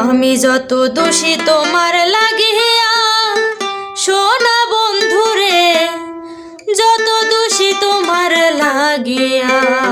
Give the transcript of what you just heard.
আমি যত দোষী তোমার লাগিয়া সোনা বন্ধুরে যত দোষী তোমার লাগিয়া।